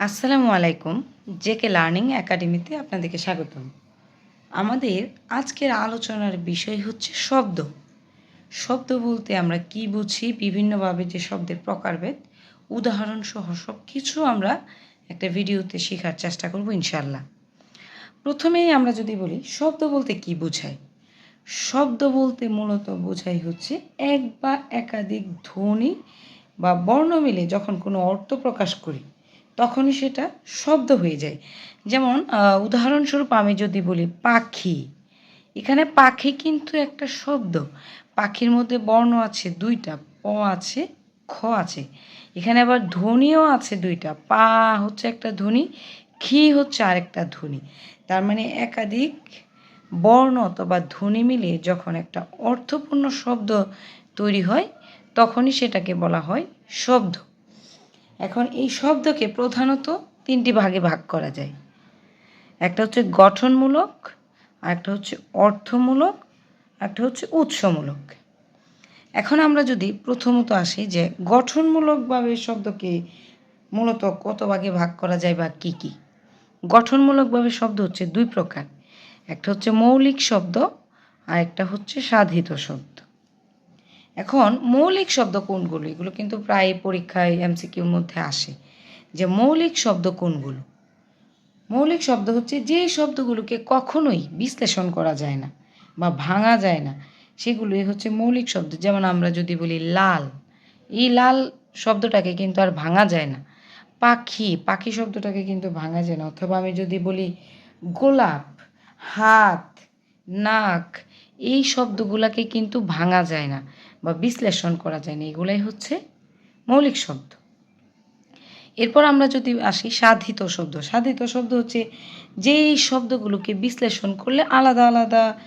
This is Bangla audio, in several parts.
আসসালামু আলাইকুম, জেকে লার্নিং একাডেমিতে আপনাদেরকে স্বাগতম। আমাদের আজকের আলোচনার বিষয় হচ্ছে শব্দ। শব্দ বলতে আমরা কি বুঝি, বিভিন্নভাবে যে শব্দের প্রকারভেদ উদাহরণ সহ সব কিছু আমরা একটা ভিডিওতে শেখার চেষ্টা করব ইনশাল্লাহ প্রথমেই আমরা যদি বলি, শব্দ বলতে কি বোঝায়? শব্দ বলতে মূলত বোঝাই হচ্ছে এক বা একাধিক ধ্বনি বা বর্ণ মিলে যখন কোনো অর্থ প্রকাশ করি তখনই সেটা শব্দ হয়ে যায়। যেমন উদাহরণস্বরূপ আমি যদি বলি পাখি, এখানে পাখি কিন্তু একটা শব্দ। পাখির মধ্যে বর্ণ আছে দুইটা, প আছে, খ আছে। এখানে আবার ধ্বনিও আছে দুইটা, পা হচ্ছে একটা ধ্বনি, খি হচ্ছে আরেকটা ধ্বনি। তার মানে একাধিক বর্ণ অথবা ধ্বনি মিলে যখন একটা অর্থপূর্ণ শব্দ তৈরি হয়, তখনই সেটাকে বলা হয় শব্দ। এখন এই শব্দকে প্রধানত তিনটি ভাগে ভাগ করা যায়। একটা হচ্ছে গঠনমূলক আর একটা হচ্ছে অর্থমূলক একটা হচ্ছে উৎসমূলক। এখন আমরা যদি প্রথমত আসি যে গঠনমূলকভাবে শব্দকে মূলত কত ভাগে ভাগ করা যায় বা কি কি? গঠনমূলকভাবে শব্দ হচ্ছে দুই প্রকার। একটা হচ্ছে মৌলিক শব্দ আর একটা হচ্ছে সাধিত শব্দ। এখন মৌলিক শব্দ কোনগুলো? এগুলো কিন্তু প্রায় পরীক্ষায়, এমসিকিউর মধ্যে আসে। যে মৌলিক শব্দ কোনগুলো? মৌলিক শব্দ হচ্ছে যে শব্দগুলোকে কখনোই বিশ্লেষণ করা যায় না বা ভাঙা যায় না। সেগুলোই হচ্ছে মৌলিক শব্দ। যেমন আমরা যদি বলি লাল, এই লাল শব্দটাকে কিন্তু আর ভাঙা যায় না। পাখি পাখি শব্দটাকে কিন্তু ভাঙা যায় না। অথবা আমি যদি বলি গোলাপ, হাত, নাক, এই শব্দগুলোকে কিন্তু ভাঙা যায় না। বা বিশ্লেষণ করা যায় না, এগুলাই হচ্ছে মৌলিক শব্দ। এরপর আমরা যদি আসি সাধিত শব্দ। সাধিত শব্দ হচ্ছে যেই শব্দগুলোকে বিশ্লেষণ করলে আলাদা আলাদা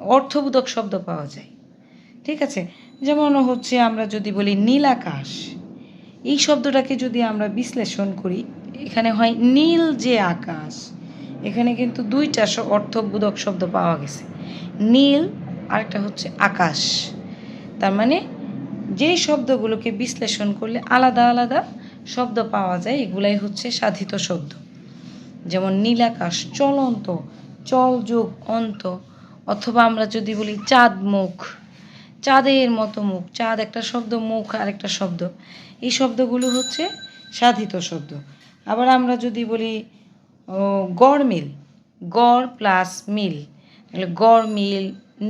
অর্থবোধক শব্দ পাওয়া যায়। ঠিক আছে? যেমন হচ্ছে আমরা যদি বলি নীল আকাশ এই শব্দটাকে যদি আমরা বিশ্লেষণ করি, এখানে হয় নীল যে আকাশ, এখানে কিন্তু দুইটা অর্থবোধক শব্দ পাওয়া গেছে। নীল, আরেকটা হচ্ছে আকাশ। তার মানে যেই শব্দগুলোকে বিশ্লেষণ করলে আলাদা আলাদা শব্দ পাওয়া যায়, এগুলাই হচ্ছে সাধিত শব্দ। যেমন নীলাকাশ চলন্ত চল যোগ অন্ত, অথবা আমরা যদি বলি চাঁদ মুখ, চাঁদের মতো মুখ, চাঁদ একটা শব্দ, মুখ আর একটা শব্দ, এই শব্দগুলো হচ্ছে সাধিত শব্দ। আবার আমরা যদি বলি গড় মিল, গড় প্লাস মিল, তাহলে গড় মিল,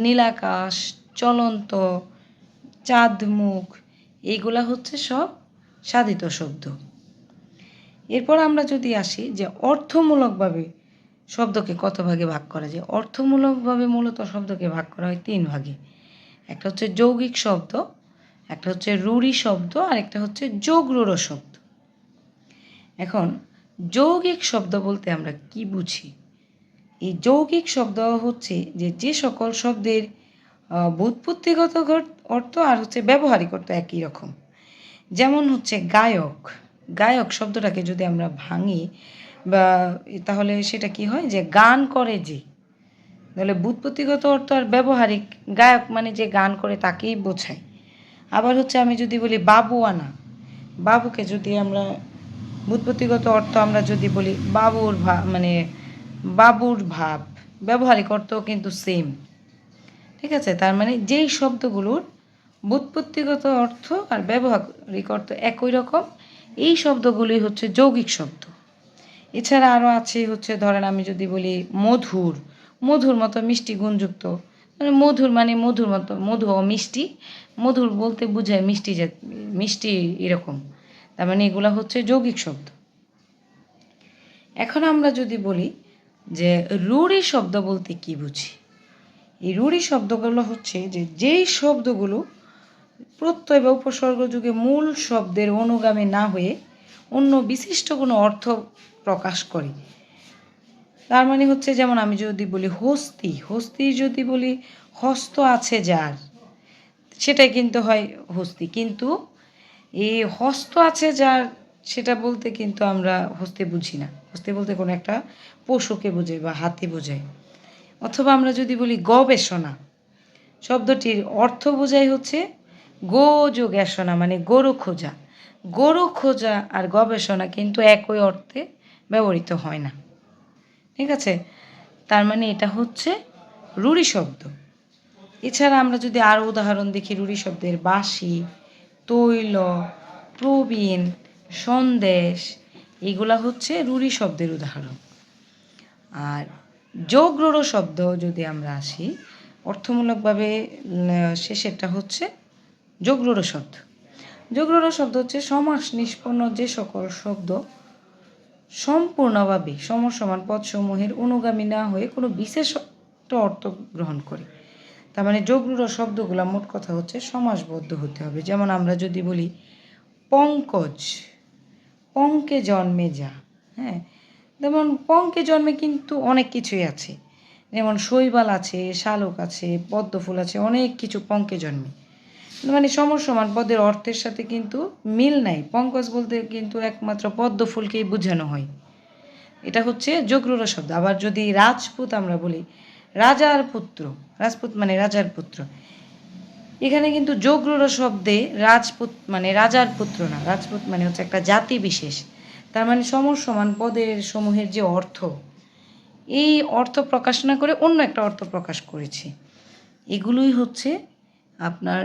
নীলাকাশ চলন্ত চাঁদ মুখ এইগুলা হচ্ছে সব সাধিত শব্দ। এরপর আমরা যদি আসি যে অর্থমূলকভাবে শব্দকে কত ভাগে ভাগ করা যায়? অর্থমূলকভাবে মূলত শব্দকে ভাগ করা হয় তিন ভাগে। একটা হচ্ছে যৌগিক শব্দ, একটা হচ্ছে রুড়ি শব্দ, আর একটা হচ্ছে যোগরূঢ় শব্দ। এখন, যৌগিক শব্দ বলতে আমরা কি বুঝি? এই যৌগিক শব্দ হচ্ছে যে যে সকল শব্দের আহ, অর্থ আর হচ্ছে ব্যবহারিক অর্থ একই রকম। যেমন হচ্ছে গায়ক। গায়ক শব্দটাকে যদি আমরা ভাঙি বা তাহলে সেটা কি হয় যে গান করে যে। তাহলে ব্যুৎপত্তিগত অর্থ আর ব্যবহারিক গায়ক মানে যে গান করে তাকেই বোঝায়। আবার হচ্ছে আমি যদি বলি বাবুয়ানা। বাবুকে যদি আমরা ব্যুৎপত্তিগত অর্থ আমরা যদি বলি বাবুর ভাব মানে বাবুর ভাব। ব্যবহারিক অর্থও কিন্তু সেম ঠিক আছে? তার মানে যেই শব্দগুলোর ব্যুৎপত্তিগত অর্থ আর ব্যবহারিক অর্থ একই রকম, এই শব্দগুলি হচ্ছে যৌগিক শব্দ। এছাড়া আরও আছে হচ্ছে, ধরেন আমি যদি বলি মধুর মধুর মতো মিষ্টি গুণযুক্ত। মানে মধুর মানে মধুর মতো, মধু ও মিষ্টি। মধুর বলতে বোঝায় মিষ্টি যে মিষ্টি এরকম। তার মানে এগুলো হচ্ছে যৌগিক শব্দ। এখন আমরা যদি বলি যে রুড়ি শব্দ বলতে কি বুঝি? এই শব্দগুলো হচ্ছে যে যেই শব্দগুলো প্রত্যয় বা উপসর্গ যুগে মূল শব্দের অনুগামী না হয়ে অন্য বিশিষ্ট কোনো অর্থ প্রকাশ করে। তার মানে হচ্ছে যেমন আমি যদি বলি হস্তি হস্তি যদি বলি হস্ত আছে যার, সেটাই কিন্তু হয় হস্তি। কিন্তু এই হস্ত আছে যার, সেটা বলতে কিন্তু আমরা হস্তি বুঝি না। হস্তি বলতে কোনো একটা পশুকে বোঝাই বা হাতি বোঝাই অথবা আমরা যদি বলি গবেষণা, শব্দটির অর্থ বোঝাই হচ্ছে গো যোগেষণা মানে গরু খোঁজা গরু খোঁজা আর গবেষণা কিন্তু একই অর্থে ব্যবহৃত হয় না। ঠিক আছে? তার মানে এটা হচ্ছে রুড়ি শব্দ। এছাড়া আমরা যদি আরও উদাহরণ দেখি, রুড়ি শব্দের বাসি তৈল, প্রবীণ, সন্দেশ, এগুলা হচ্ছে রুড়ি শব্দের উদাহরণ। আর যোগ শব্দ যদি আমরা আসি, অর্থমূলকভাবে শেষেরটা হচ্ছে যোগ শব্দ। যোগ শব্দ হচ্ছে সমাস নিষ্পন্ন যে সকল শব্দ সম্পূর্ণভাবে সমসমান পদসমূহের অনুগামী না হয়ে কোনো বিশেষ অর্থ গ্রহণ করে। তার মানে যোগরূঢ় শব্দগুলো মোট কথা হচ্ছে সমাসবদ্ধ হতে হবে। যেমন আমরা যদি বলি পঙ্কজ, পঙ্কে জন্মে যা হ্যাঁ? যেমন পঙ্কে জন্মে কিন্তু অনেক কিছুই আছে। যেমন শৈবাল আছে, শালক আছে, পদ্মফুল আছে, অনেক কিছু পঙ্কে জন্মে। মানে সমসমান পদের অর্থের সাথে কিন্তু মিল নাই। পঙ্কজ বলতে কিন্তু একমাত্র পদ্ম ফুলকেই বোঝানো হয়। এটা হচ্ছে যোগরূঢ় শব্দ। আবার যদি রাজপুত আমরা বলি, রাজার পুত্র, রাজপুত মানে রাজার পুত্র। এখানে কিন্তু যোগরূঢ় শব্দে রাজপুত মানে রাজার পুত্র না। রাজপুত মানে হচ্ছে একটা জাতি বিশেষ তার মানে সমসমান পদের সমূহের যে অর্থ, এই অর্থ প্রকাশ না করে অন্য একটা অর্থ প্রকাশ করেছি। এগুলোই হচ্ছে আপনার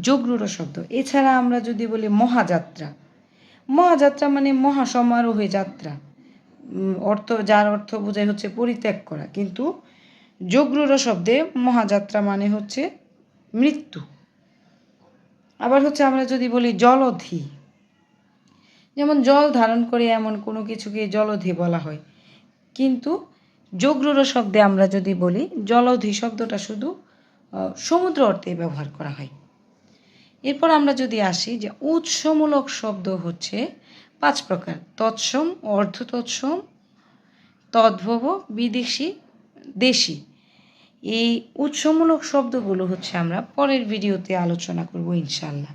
যোগরূঢ় শব্দ। এছাড়া আমরা যদি বলি মহাযাত্রা মহাযাত্রা মানে মহাসমারোহে যাত্রা। অর্থ, যার অর্থ বোঝায় হচ্ছে পরিত্যাগ করা। কিন্তু যোগরূঢ় শব্দে মহাযাত্রা মানে হচ্ছে মৃত্যু। আবার হচ্ছে আমরা যদি বলি জলধি যেমন জল ধারণ করে এমন কোনো কিছুকে জলধি বলা হয়। কিন্তু যোগরূঢ় শব্দে আমরা যদি বলি, জলধি শব্দটা শুধু সমুদ্র অর্থে ব্যবহার করা হয়। এরপর আমরা যদি আসি যে উৎসমূলক শব্দ হচ্ছে পাঁচ প্রকার। তৎসম অর্ধ তৎসম তদ্ভব, বিদেশি, দেশি। এই উৎসমূলক শব্দগুলো হচ্ছে আমরা পরের ভিডিওতে আলোচনা করব ইনশাল্লাহ